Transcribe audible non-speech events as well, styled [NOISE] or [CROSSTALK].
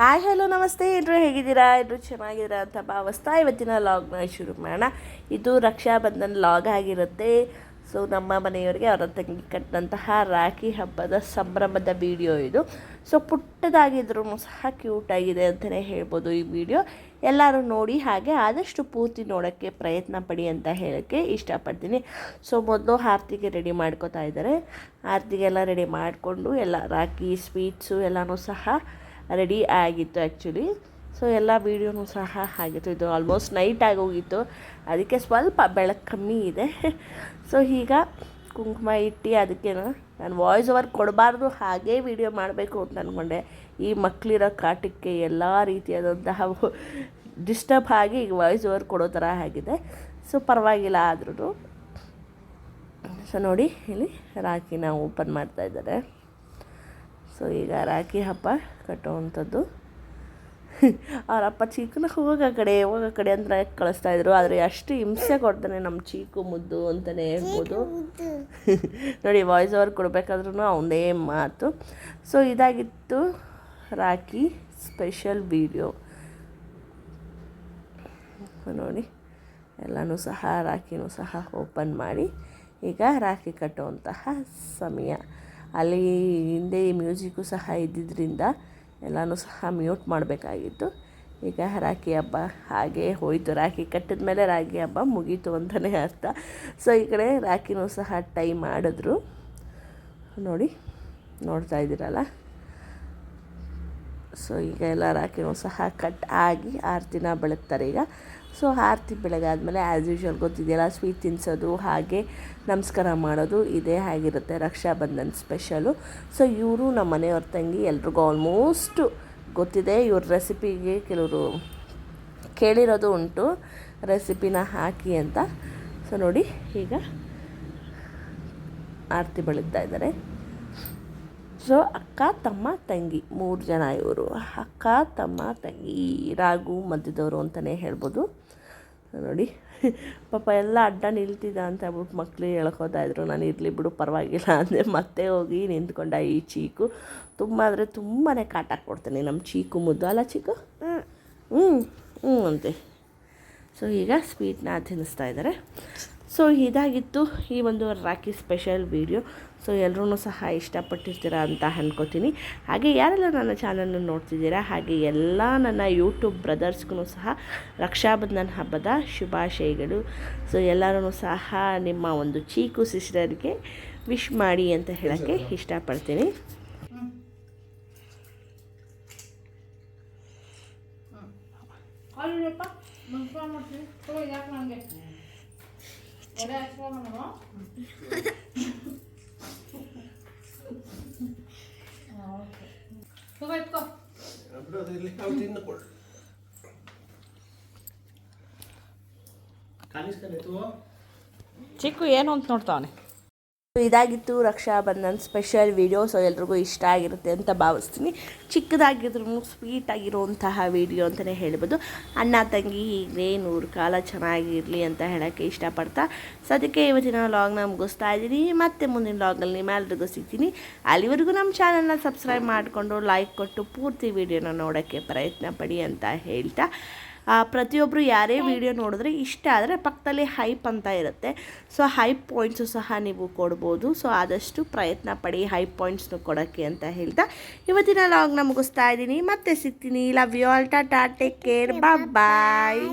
Hi, hello, ನಮಸ್ತೆ. ಎಲ್ಲರೂ ಹೇಗಿದ್ದೀರಾ? ಎಲ್ಲರೂ ಚೆನ್ನಾಗಿದ್ದೀರಾ ಅಂತ ಭಾವಿಸ್ತಾ ಇವತ್ತಿನ ಲಾಗ್ನ ಶುರು ಮಾಡೋಣ. ಇದು ರಕ್ಷಾ ಬಂಧನ್ ಲಾಗ್ ಆಗಿರುತ್ತೆ. ಸೊ ನಮ್ಮ ಮನೆಯವರಿಗೆ ಅವರ ತಂಗಿ ಕಟ್ಟಿದಂತಹ ರಾಖಿ ಹಬ್ಬದ ಸಂಭ್ರಮದ ವಿಡಿಯೋ ಇದು. ಸೊ ಪುಟ್ಟದಾಗಿದ್ರೂ ಸಹ ಕ್ಯೂಟಾಗಿದೆ ಅಂತಲೇ ಹೇಳ್ಬೋದು ಈ ವಿಡಿಯೋ ಎಲ್ಲರೂ ನೋಡಿ ಹಾಗೆ ಆದಷ್ಟು ಪೂರ್ತಿ ನೋಡೋಕ್ಕೆ ಪ್ರಯತ್ನ ಪಡಿ ಅಂತ ಹೇಳೋಕ್ಕೆ ಇಷ್ಟಪಡ್ತೀನಿ. ಸೊ ಮೊದಲು ಆರತಿಗೆ ರೆಡಿ ಮಾಡ್ಕೋತಾ ಇದ್ದಾರೆ. ಆರತಿಗೆಲ್ಲ ರೆಡಿ ಮಾಡಿಕೊಂಡು ಎಲ್ಲ ರಾಖಿ ಸ್ವೀಟ್ಸು ಎಲ್ಲನೂ ಸಹ ರೆಡಿ ಆಗಿತ್ತು ಆ್ಯಕ್ಚುಲಿ ಸೊ ಎಲ್ಲ ವೀಡಿಯೋನೂ ಸಹ ಆಗಿತ್ತು. ಇದು ಆಲ್ಮೋಸ್ಟ್ ನೈಟ್ ಆಗೋಗಿತ್ತು ಅದಕ್ಕೆ ಸ್ವಲ್ಪ ಬೆಳಕು ಕಮ್ಮಿ ಇದೆ. [LAUGHS] ಸೊ ಈಗ ಕುಂಕುಮ ಇಟ್ಟು ಅದಕ್ಕೆ ನಾನು ವಾಯ್ಸ್ ಓವರ್ ಕೊಡಬಾರ್ದು, ಹಾಗೇ ವಿಡಿಯೋ ಮಾಡಬೇಕು ಅಂತ ಅಂದ್ಕೊಂಡೆ ಈ ಮಕ್ಕಳಿರೋ ಕಾಟಕ್ಕೆ ಎಲ್ಲ ರೀತಿಯಾದಂತಹ [LAUGHS] ಡಿಸ್ಟರ್ಬ್ ಆಗಿ ಈಗ ವಾಯ್ಸ್ ಓವರ್ ಕೊಡೋ ಥರ ಆಗಿದೆ. ಸೊ ಪರವಾಗಿಲ್ಲ ಆದ್ರೂ ಸೊ ನೋಡಿ, ಇಲ್ಲಿ ರಾಖಿನ ಓಪನ್ ಮಾಡ್ತಾ ಇದ್ದಾರೆ. ಸೊ ಈಗ ರಾಖಿ ಹಬ್ಬ ಕಟ್ಟುವಂಥದ್ದು. ಅವರಪ್ಪ ಚೀಕನ ಹೋಗ ಆ ಕಡೆ, ಹೋಗ ಆ ಕಡೆ ಅಂದ್ರೆ ಕಳಿಸ್ತಾ ಇದ್ರು. ಆದರೆ ಅಷ್ಟು ಹಿಂಸೆ ಕೊಡ್ತಾನೆ ನಮ್ಮ ಚೀಕು ಮುದ್ದು ಅಂತಲೇ ಹೇಳ್ಬೋದು. ನೋಡಿ ವಾಯ್ಸ್ ಓವರ್ ಕೊಡಬೇಕಾದ್ರೂ ಅವನೇ ಮಾತು. ಸೊ ಇದಾಗಿತ್ತು ರಾಖಿ ಸ್ಪೆಷಲ್ ವೀಡಿಯೋ ನೋಡಿ, ಎಲ್ಲನೂ ಸಹ, ರಾಖಿನೂ ಸಹ ಓಪನ್ ಮಾಡಿ. ಈಗ ರಾಖಿ ಕಟ್ಟುವಂತಹ ಸಮಯ. ಅಲ್ಲಿ ಹಿಂದೆ ಮ್ಯೂಸಿಕ್ಕು ಸಹ ಇದ್ದಿದ್ದರಿಂದ ಎಲ್ಲನೂ ಸಹ ಮ್ಯೂಟ್ ಮಾಡಬೇಕಾಗಿತ್ತು. ಈಗ ರಾಖಿ ಹಬ್ಬ ಹಾಗೆ ಹೋಯಿತು. ರಾಖಿ ಕಟ್ಟಿದ ಮೇಲೆ ರಾಖಿ ಹಬ್ಬ ಮುಗೀತು ಅಂತಲೇ ಅರ್ಥ. ಸೊ ಈ ಕಡೆ ರಾಖಿನೂ ಸಹ ಟೈ ಮಾಡಿದ್ರು. ನೋಡಿ, ನೋಡ್ತಾ ಇದ್ದೀರಲ್ಲ? ಸೊ ಈಗ ಎಲ್ಲ ರಾಖಿನೂ ಸಹ ಕಟ್ ಆಗಿ ಆರತಿನ ಬೆಳಗ್ತಾರೆ ಈಗ. ಸೊ ಆರತಿ ಬೆಳಗಾದ್ಮೇಲೆ ಆ್ಯಸ್ ಯೂಶ್ವಲ್ ಗೊತ್ತಿದೆಯಲ್ಲ ಸ್ವೀಟ್ ತಿನ್ನಿಸೋದು ಹಾಗೆ ನಮಸ್ಕಾರ ಮಾಡೋದು ಇದೇ ಆಗಿರುತ್ತೆ ರಕ್ಷಾಬಂಧನ್ ಸ್ಪೆಷಲು ಸೊ ಇವರು ನಮ್ಮ ಮನೆಯವ್ರ ತಂಗಿ ಎಲ್ರಿಗೂ ಆಲ್ಮೋಸ್ಟು ಗೊತ್ತಿದೆ, ಇವ್ರ ರೆಸಿಪಿಗೆ ಕೆಲವರು ಕೇಳಿರೋದು ಉಂಟು. ರೆಸಿಪಿನ ಹಾಕಿ ಅಂತ. ಸೊ ನೋಡಿ, ಈಗ ಆರತಿ ಬೆಳಗ್ತಾ ಇದ್ದಾರೆ. ಸೊ ಅಕ್ಕ ತಮ್ಮ ತಂಗಿ ಮೂರು ಜನ ಇವರು. ಅಕ್ಕ ತಮ್ಮ ತಂಗಿ ರಾಗು ಮಧ್ಯದವರು ಅಂತಲೇ ಹೇಳ್ಬೋದು. ನೋಡಿ ಪಾಪ ಎಲ್ಲ ಅಡ್ಡ ನಿಲ್ತಿದ್ದ ಅಂತ ಹೇಳ್ಬಿಟ್ಟು ಮಕ್ಕಳು ಹೇಳ್ಕೋತಾ ಇದ್ರು. ನಾನು ಇರಲಿ ಬಿಡು ಪರವಾಗಿಲ್ಲ ಅಂದರೆ ಮತ್ತೆ ಹೋಗಿ ನಿಂತ್ಕೊಂಡ ಈ ಚೀಕು. ತುಂಬ ಅಂದರೆ ತುಂಬಾ ಕಾಟ ಕೊಡ್ತಾನೆ ನಮ್ಮ ಚೀಕು ಮುದ್ದು. ಅಲ್ಲ ಚೀಕು? ಹ್ಞೂ ಹ್ಞೂ ಅಂತೆ. ಸೊ ಈಗ ಸ್ವೀಟ್ನ ತಿನ್ನಿಸ್ತಾ ಇದ್ದಾರೆ. ಸೊ ಇದಾಗಿತ್ತು ಈ ಒಂದು ರಾಖಿ ಸ್ಪೆಷಲ್ ವೀಡಿಯೋ. ಸೊ ಎಲ್ಲರೂ ಸಹ ಇಷ್ಟಪಟ್ಟಿರ್ತೀರಾ ಅಂತ ಅಂದ್ಕೋತೀನಿ ಹಾಗೆ ಯಾರೆಲ್ಲ ನನ್ನ ಚಾನಲ್ನ ನೋಡ್ತಿದ್ದೀರಾ ಹಾಗೆ ಎಲ್ಲ ನನ್ನ ಯೂಟ್ಯೂಬ್ ಬ್ರದರ್ಸ್ಗೂ ಸಹ ರಕ್ಷಾಬಂಧನ್ ಹಬ್ಬದ ಶುಭಾಶಯಗಳು. ಸೊ ಎಲ್ಲರೂ ಸಹ ನಿಮ್ಮ ಒಂದು ಚೀಕು ಸಿಸ್ಟರ್ಗೆ ವಿಶ್ ಮಾಡಿ ಅಂತ ಹೇಳೋಕ್ಕೆ ಇಷ್ಟಪಡ್ತೀನಿ. ಅಲ್ಲಪ್ಪ ನಮಸ್ಕಾರ [LAUGHS] ಚಿಕ್ಕು ಏನು ಅಂತ ನೋಡ್ತಾವನೆ. ಸೊ, ಇದಾಗಿತ್ತು ರಕ್ಷಾಬಂಧನ್ ಸ್ಪೆಷಲ್ ವಿಡಿಯೋ ಸೊ, ಎಲ್ರಿಗೂ ಇಷ್ಟ ಆಗಿರುತ್ತೆ ಅಂತ ಭಾವಿಸ್ತೀನಿ. ಚಿಕ್ಕದಾಗಿದ್ರೂ ಸ್ವೀಟ್ ಆಗಿರುವಂತಹ ವಿಡಿಯೋ ಅಂತಲೇ ಹೇಳ್ಬೋದು. ಅಣ್ಣ, ತಂಗಿ ಈಗಲೇ ನೂರು ಕಾಲ ಚೆನ್ನಾಗಿರಲಿ ಅಂತ ಹೇಳೋಕ್ಕೆ ಇಷ್ಟಪಡ್ತಾ ಸದ್ಯಕ್ಕೆ ಇವತ್ತಿನ ಲಾಗ್ನ ಮುಗಿಸ್ತಾ ಇದ್ದೀನಿ. ಮತ್ತೆ ಮುಂದಿನ ಲಾಗಲ್ಲಿ ನಿಮ್ಮೆಲ್ರಿಗೂ ಸಿಗ್ತೀನಿ. ಅಲ್ಲಿವರೆಗೂ ನಮ್ಮ ಚಾನಲ್ನ ಸಬ್ಸ್ಕ್ರೈಬ್ ಮಾಡಿಕೊಂಡು ಲೈಕ್ ಕೊಟ್ಟು ಪೂರ್ತಿ ವಿಡಿಯೋನ ನೋಡೋಕ್ಕೆ ಪ್ರಯತ್ನ ಪಡಿ ಅಂತ ಹೇಳ್ತಾ. ಪ್ರತಿಯೊಬ್ಬರು ಯಾರೇ ವಿಡಿಯೋ ನೋಡಿದ್ರೆ ಇಷ್ಟ ಆದರೆ ಪಕ್ಕದಲ್ಲಿ ಹೈಪ್ ಅಂತ ಇರುತ್ತೆ. ಸೊ ಹೈಪ್ ಪಾಯಿಂಟ್ಸು ಸಹ ನೀವು ಕೊಡ್ಬೋದು. ಸೊ ಆದಷ್ಟು ಪ್ರಯತ್ನ ಪಡಿ ಹೈಪ್ ಪಾಯಿಂಟ್ಸ್ನು ಕೊಡೋಕ್ಕೆ ಅಂತ ಹೇಳ್ತಾ ಇವತ್ತಿನ ಲಾಗ್ನ ಮುಗಿಸ್ತಾ ಇದ್ದೀನಿ. ಮತ್ತೆ ಸಿಗ್ತೀನಿ. Love you all tata take care bye